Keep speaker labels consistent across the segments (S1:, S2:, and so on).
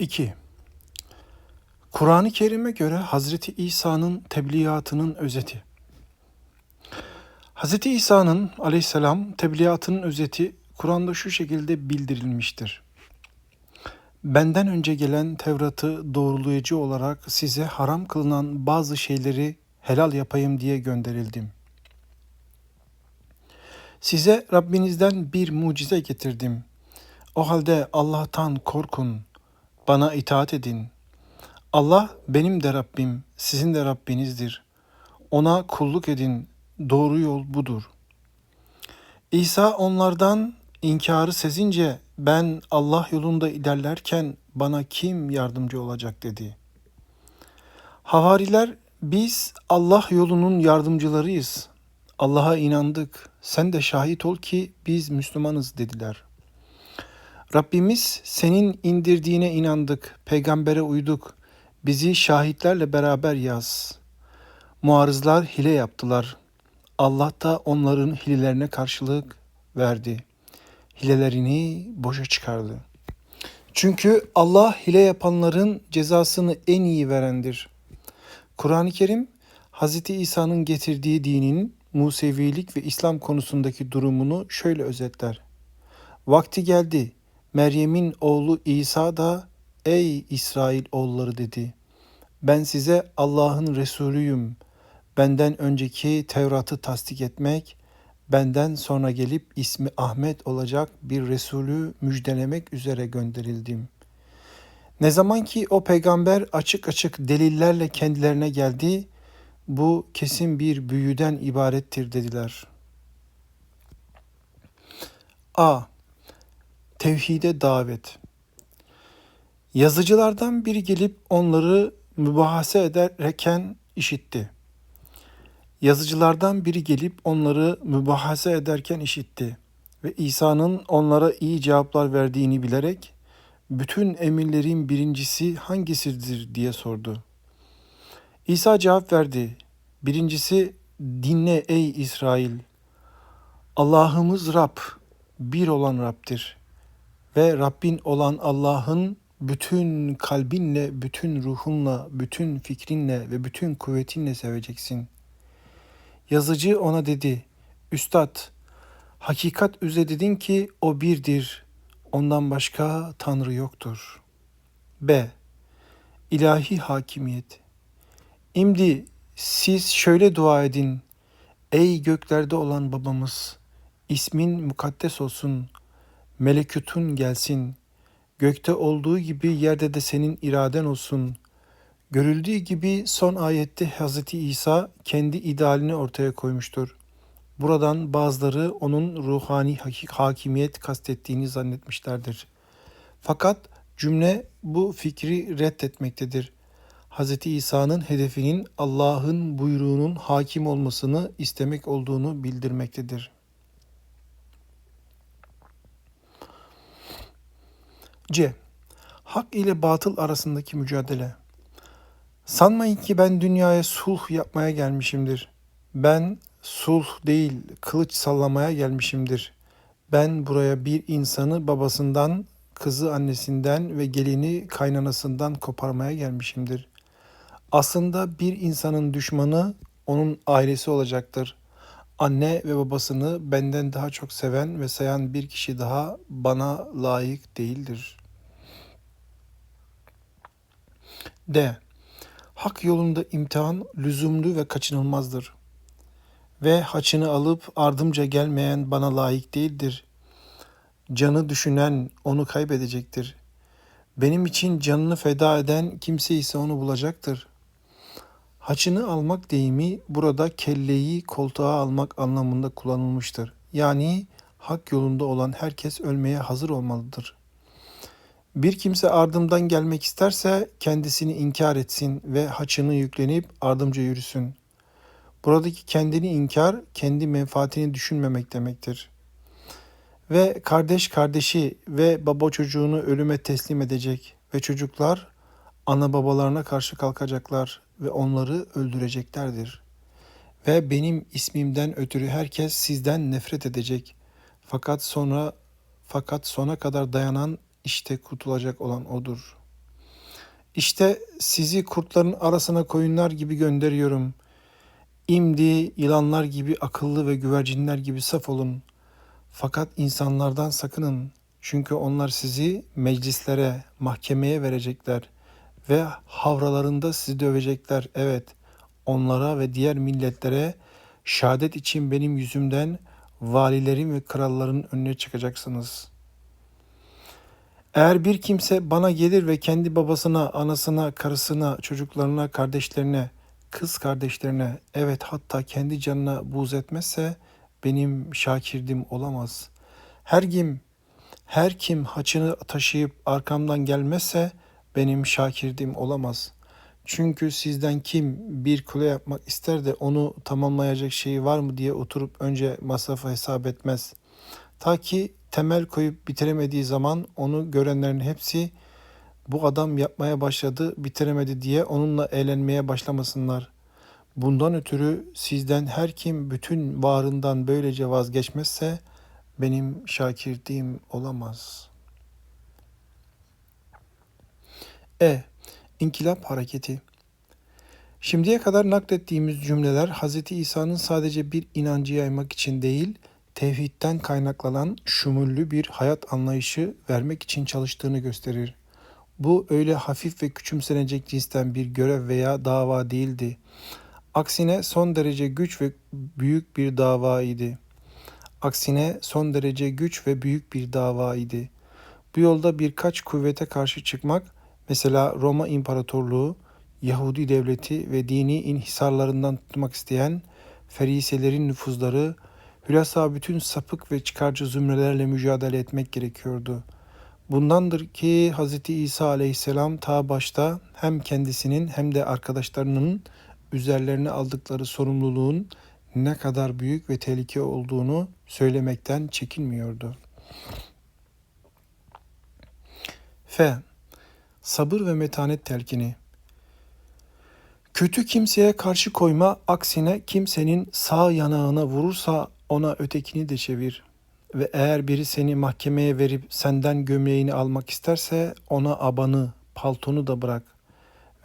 S1: 2. Kur'an-ı Kerim'e göre Hazreti İsa'nın tebliğatının özeti. Hazreti İsa'nın aleyhisselam tebliğatının özeti Kur'an'da şu şekilde bildirilmiştir. Benden önce gelen Tevrat'ı doğrulayıcı olarak size haram kılınan bazı şeyleri helal yapayım diye gönderildim. Size Rabbinizden bir mucize getirdim. O halde Allah'tan korkun, bana itaat edin. Allah benim de Rabbim, sizin de Rabbinizdir. Ona kulluk edin, doğru yol budur. İsa onlardan inkarı sezince ben Allah yolunda ilerlerken bana kim yardımcı olacak dedi. Havariler biz Allah yolunun yardımcılarıyız. Allah'a inandık. Sen de şahit ol ki biz Müslümanız dediler. Rabbimiz senin indirdiğine inandık, peygambere uyduk. Bizi şahitlerle beraber yaz. Muarızlar hile yaptılar. Allah da onların hilelerine karşılık verdi. Hilelerini boşa çıkardı. Çünkü Allah hile yapanların cezasını en iyi verendir. Kur'an-ı Kerim Hz. İsa'nın getirdiği dinin Musevilik ve İslam konusundaki durumunu şöyle özetler. Vakti geldi. Meryem'in oğlu İsa da ey İsrail oğulları dedi. Ben size Allah'ın Resulüyüm. Benden önceki Tevrat'ı tasdik etmek, benden sonra gelip ismi Ahmet olacak bir Resulü müjdelemek üzere gönderildim. Ne zaman ki o peygamber açık açık delillerle kendilerine geldi, bu kesin bir büyüden ibarettir dediler. A. Tevhide davet. Yazıcılardan biri gelip onları mübahase ederken işitti. Yazıcılardan biri gelip onları mübahase ederken işitti ve İsa'nın onlara iyi cevaplar verdiğini bilerek bütün emirlerin birincisi hangisidir diye sordu. İsa cevap verdi. Birincisi dinle ey İsrail. Allah'ımız Rab, bir olan Rab'dir. Ve Rabbin olan Allah'ın bütün kalbinle, bütün ruhunla, bütün fikrinle ve bütün kuvvetinle seveceksin. Yazıcı ona dedi, Üstad, hakikat üzere dedin ki o birdir, ondan başka Tanrı yoktur. B. İlahi hakimiyet. İmdi siz şöyle dua edin. Ey göklerde olan babamız, ismin mukaddes olsun, melekutun gelsin, gökte olduğu gibi yerde de senin iraden olsun. Görüldüğü gibi son ayette Hz. İsa kendi idealini ortaya koymuştur. Buradan bazıları onun ruhani hakimiyet kastettiğini zannetmişlerdir. Fakat cümle bu fikri reddetmektedir. Hz. İsa'nın hedefinin Allah'ın buyruğunun hakim olmasını istemek olduğunu bildirmektedir. C. Hak ile batıl arasındaki mücadele. Sanmayın ki ben dünyaya sulh yapmaya gelmişimdir. Ben sulh değil, kılıç sallamaya gelmişimdir. Ben buraya bir insanı babasından, kızı annesinden ve gelini kaynanasından koparmaya gelmişimdir. Aslında bir insanın düşmanı onun ailesi olacaktır. Anne ve babasını benden daha çok seven ve sayan bir kişi daha bana layık değildir. D. Hak yolunda imtihan lüzumlu ve kaçınılmazdır. Ve haçını alıp ardımca gelmeyen bana layık değildir. Canı düşünen onu kaybedecektir. Benim için canını feda eden kimse ise onu bulacaktır. Haçını almak deyimi burada kelleyi koltuğa almak anlamında kullanılmıştır. Yani hak yolunda olan herkes ölmeye hazır olmalıdır. Bir kimse ardımdan gelmek isterse kendisini inkar etsin ve haçını yüklenip ardımca yürüsün. Buradaki kendini inkar, kendi menfaatini düşünmemek demektir. Ve kardeş kardeşi ve baba çocuğunu ölüme teslim edecek ve çocuklar ana babalarına karşı kalkacaklar ve onları öldüreceklerdir. Ve benim ismimden ötürü herkes sizden nefret edecek. Fakat sonra fakat sona kadar dayanan işte kurtulacak olan odur. İşte sizi kurtların arasına koyunlar gibi gönderiyorum. İmdi yılanlar gibi akıllı ve güvercinler gibi saf olun. Fakat insanlardan sakının. Çünkü onlar sizi meclislere, mahkemeye verecekler ve havralarında sizi dövecekler. Evet, onlara ve diğer milletlere şehadet için benim yüzümden valilerin ve kralların önüne çıkacaksınız. Eğer bir kimse bana gelir ve kendi babasına, anasına, karısına, çocuklarına, kardeşlerine, kız kardeşlerine, evet hatta kendi canına buğz etmezse benim şakirdim olamaz. Her kim, her kim haçını taşıyıp arkamdan gelmezse benim şakirdim olamaz. Çünkü sizden kim bir kule yapmak ister de onu tamamlayacak şeyi var mı diye oturup önce masrafı hesap etmez. Ta ki temel koyup bitiremediği zaman onu görenlerin hepsi bu adam yapmaya başladı bitiremedi diye onunla eğlenmeye başlamasınlar. Bundan ötürü sizden her kim bütün varından böylece vazgeçmezse benim şakirliğim olamaz. E. İnkılap hareketi Şimdiye kadar naklettiğimiz cümleler Hz. İsa'nın sadece bir inancı yaymak için değil, tevhidten kaynaklanan şumullü bir hayat anlayışı vermek için çalıştığını gösterir. Bu öyle hafif ve küçümsenecek cinsten bir görev veya dava değildi. Aksine son derece güç ve büyük bir dava idi. Aksine son derece güç ve büyük bir dava idi. Bu yolda birkaç kuvvete karşı çıkmak, mesela Roma İmparatorluğu, Yahudi devleti ve dini inhisarlarından tutmak isteyen feriselerin nüfuzları, hülasa bütün sapık ve çıkarcı zümrelerle mücadele etmek gerekiyordu. Bundandır ki Hz. İsa aleyhisselam ta başta hem kendisinin hem de arkadaşlarının üzerlerine aldıkları sorumluluğun ne kadar büyük ve tehlike olduğunu söylemekten çekinmiyordu. F. Sabır ve metanet telkini Kötü kimseye karşı koyma, aksine kimsenin sağ yanağına vurursa ona ötekini de çevir. Ve eğer biri seni mahkemeye verip senden gömleğini almak isterse ona abanı, paltonu da bırak.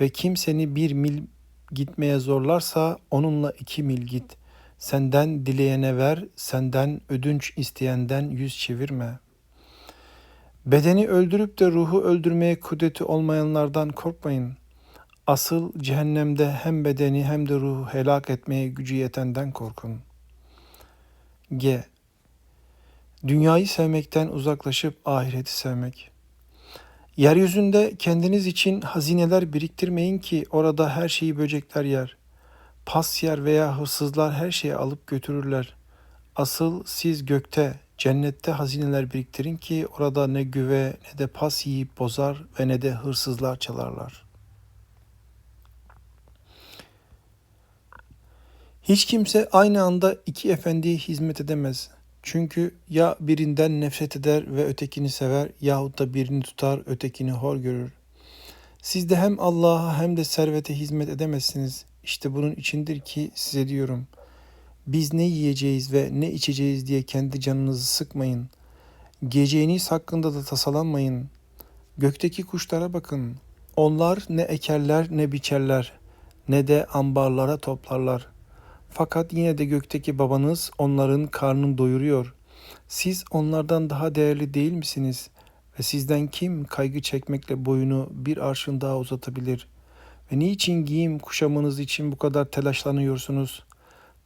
S1: Ve kim seni bir mil gitmeye zorlarsa onunla iki mil git. Senden dileyene ver, senden ödünç isteyenden yüz çevirme. Bedeni öldürüp de ruhu öldürmeye kudreti olmayanlardan korkmayın.'' Asıl cehennemde hem bedeni hem de ruhu helak etmeye gücü yetenden korkun. G. Dünyayı sevmekten uzaklaşıp ahireti sevmek. Yeryüzünde kendiniz için hazineler biriktirmeyin ki orada her şeyi böcekler yer. Pas yer veya hırsızlar her şeyi alıp götürürler. Asıl siz gökte, cennette hazineler biriktirin ki orada ne güve ne de pas yiyip bozar ve ne de hırsızlar çalarlar. Hiç kimse aynı anda iki efendiye hizmet edemez. Çünkü ya birinden nefret eder ve ötekini sever yahut da birini tutar ötekini hor görür. Siz de hem Allah'a hem de servete hizmet edemezsiniz. İşte bunun içindir ki size diyorum. Biz ne yiyeceğiz ve ne içeceğiz diye kendi canınızı sıkmayın. Geceğiniz hakkında da tasalanmayın. Gökteki kuşlara bakın. Onlar ne ekerler ne biçerler ne de ambarlara toplarlar.'' Fakat yine de gökteki babanız onların karnını doyuruyor. Siz onlardan daha değerli değil misiniz? Ve sizden kim kaygı çekmekle boyunu bir arşın daha uzatabilir? Ve niçin giyim kuşamınız için bu kadar telaşlanıyorsunuz?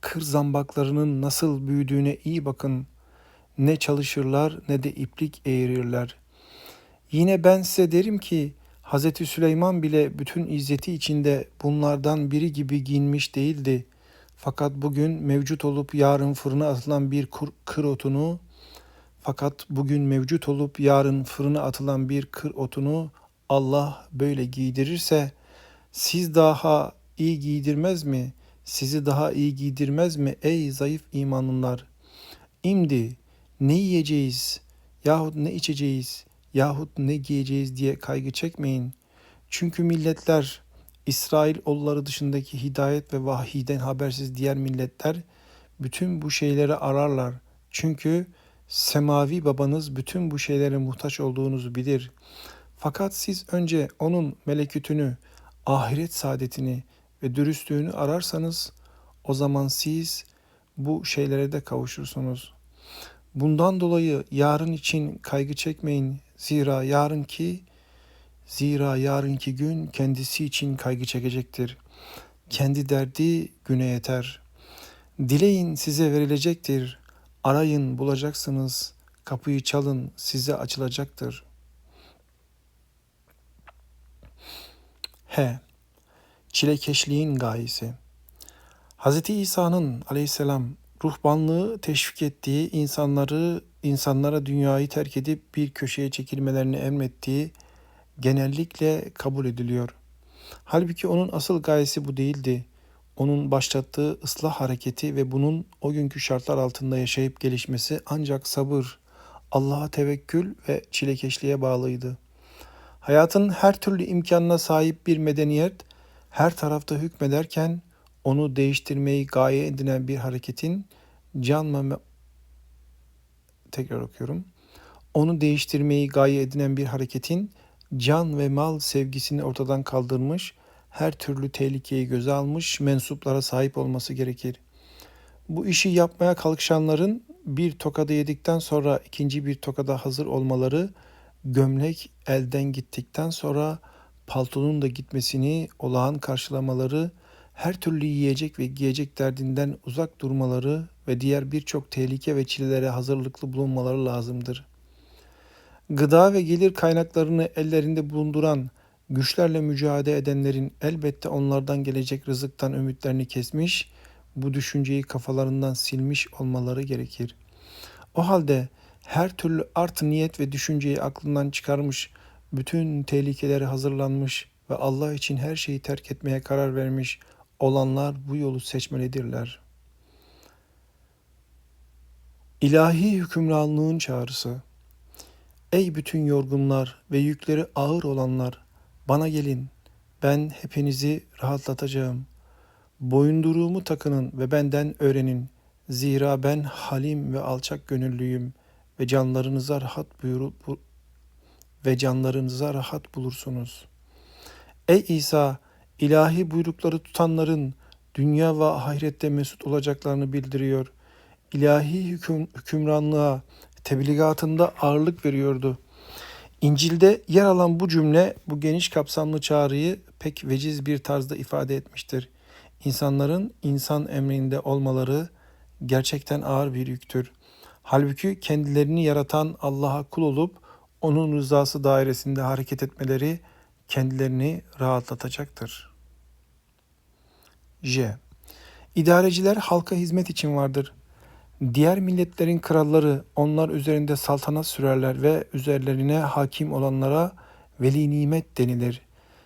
S1: Kır zambaklarının nasıl büyüdüğüne iyi bakın. Ne çalışırlar ne de iplik eğirirler. Yine ben size derim ki Hz. Süleyman bile bütün izzeti içinde bunlardan biri gibi giyinmiş değildi.'' Fakat bugün mevcut olup yarın fırına atılan bir kır otunu fakat bugün mevcut olup yarın fırına atılan bir kır otunu Allah böyle giydirirse siz daha iyi giydirmez mi? Sizi daha iyi giydirmez mi ey zayıf imanlılar? İmdi ne yiyeceğiz yahut ne içeceğiz yahut ne giyeceğiz diye kaygı çekmeyin. Çünkü milletler İsrail oğulları dışındaki hidayet ve vahiyden habersiz diğer milletler bütün bu şeyleri ararlar. Çünkü semavi babanız bütün bu şeylere muhtaç olduğunuzu bilir. Fakat siz önce onun melekütünü, ahiret saadetini ve dürüstlüğünü ararsanız o zaman siz bu şeylere de kavuşursunuz. Bundan dolayı yarın için kaygı çekmeyin. Zira yarınki zira yarınki gün kendisi için kaygı çekecektir. Kendi derdi güne yeter. Dileyin size verilecektir. Arayın bulacaksınız. Kapıyı çalın size açılacaktır. H. Çilekeşliğin gayesi. Hz. İsa'nın aleyhisselam ruhbanlığı teşvik ettiği insanları insanlara dünyayı terk edip bir köşeye çekilmelerini emrettiği genellikle kabul ediliyor. Halbuki onun asıl gayesi bu değildi. Onun başlattığı ıslah hareketi ve bunun o günkü şartlar altında yaşayıp gelişmesi ancak sabır, Allah'a tevekkül ve çilekeşliğe bağlıydı. Hayatın her türlü imkanına sahip bir medeniyet her tarafta hükmederken onu değiştirmeyi gaye edinen bir hareketin can ve tekrar okuyorum. Onu değiştirmeyi gaye edinen bir hareketin can ve mal sevgisini ortadan kaldırmış, her türlü tehlikeyi göze almış mensuplara sahip olması gerekir. Bu işi yapmaya kalkışanların bir tokadı yedikten sonra ikinci bir tokada hazır olmaları, gömlek elden gittikten sonra paltonun da gitmesini olağan karşılamaları, her türlü yiyecek ve giyecek derdinden uzak durmaları ve diğer birçok tehlike ve çilelere hazırlıklı bulunmaları lazımdır. Gıda ve gelir kaynaklarını ellerinde bulunduran, güçlerle mücadele edenlerin elbette onlardan gelecek rızıktan ümitlerini kesmiş, bu düşünceyi kafalarından silmiş olmaları gerekir. O halde her türlü art niyet ve düşünceyi aklından çıkarmış, bütün tehlikelere hazırlanmış ve Allah için her şeyi terk etmeye karar vermiş olanlar bu yolu seçmelidirler. İlahi hükümranlığın çağrısı Ey bütün yorgunlar ve yükleri ağır olanlar, bana gelin, ben hepinizi rahatlatacağım. Boyunduruğumu takının ve benden öğrenin. Zira ben halim ve alçak gönüllüyüm ve canlarınıza rahat buyur bu, ve canlarınıza rahat bulursunuz. Ey İsa, ilahi buyrukları tutanların dünya ve ahirette mesut olacaklarını bildiriyor. İlahi hüküm, hükümranlığa tebligatında ağırlık veriyordu. İncil'de yer alan bu cümle bu geniş kapsamlı çağrıyı pek veciz bir tarzda ifade etmiştir. İnsanların insan emrinde olmaları gerçekten ağır bir yüktür. Halbuki kendilerini yaratan Allah'a kul olup onun rızası dairesinde hareket etmeleri kendilerini rahatlatacaktır. J. İdareciler halka hizmet için vardır. Diğer milletlerin kralları onlar üzerinde saltanat sürerler ve üzerlerine hakim olanlara veli nimet denilir.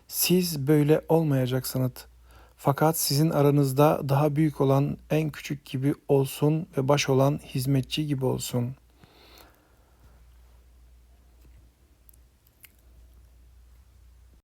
S1: Siz böyle olmayacaksınız. Fakat sizin aranızda daha büyük olan en küçük gibi olsun ve baş olan hizmetçi gibi olsun.''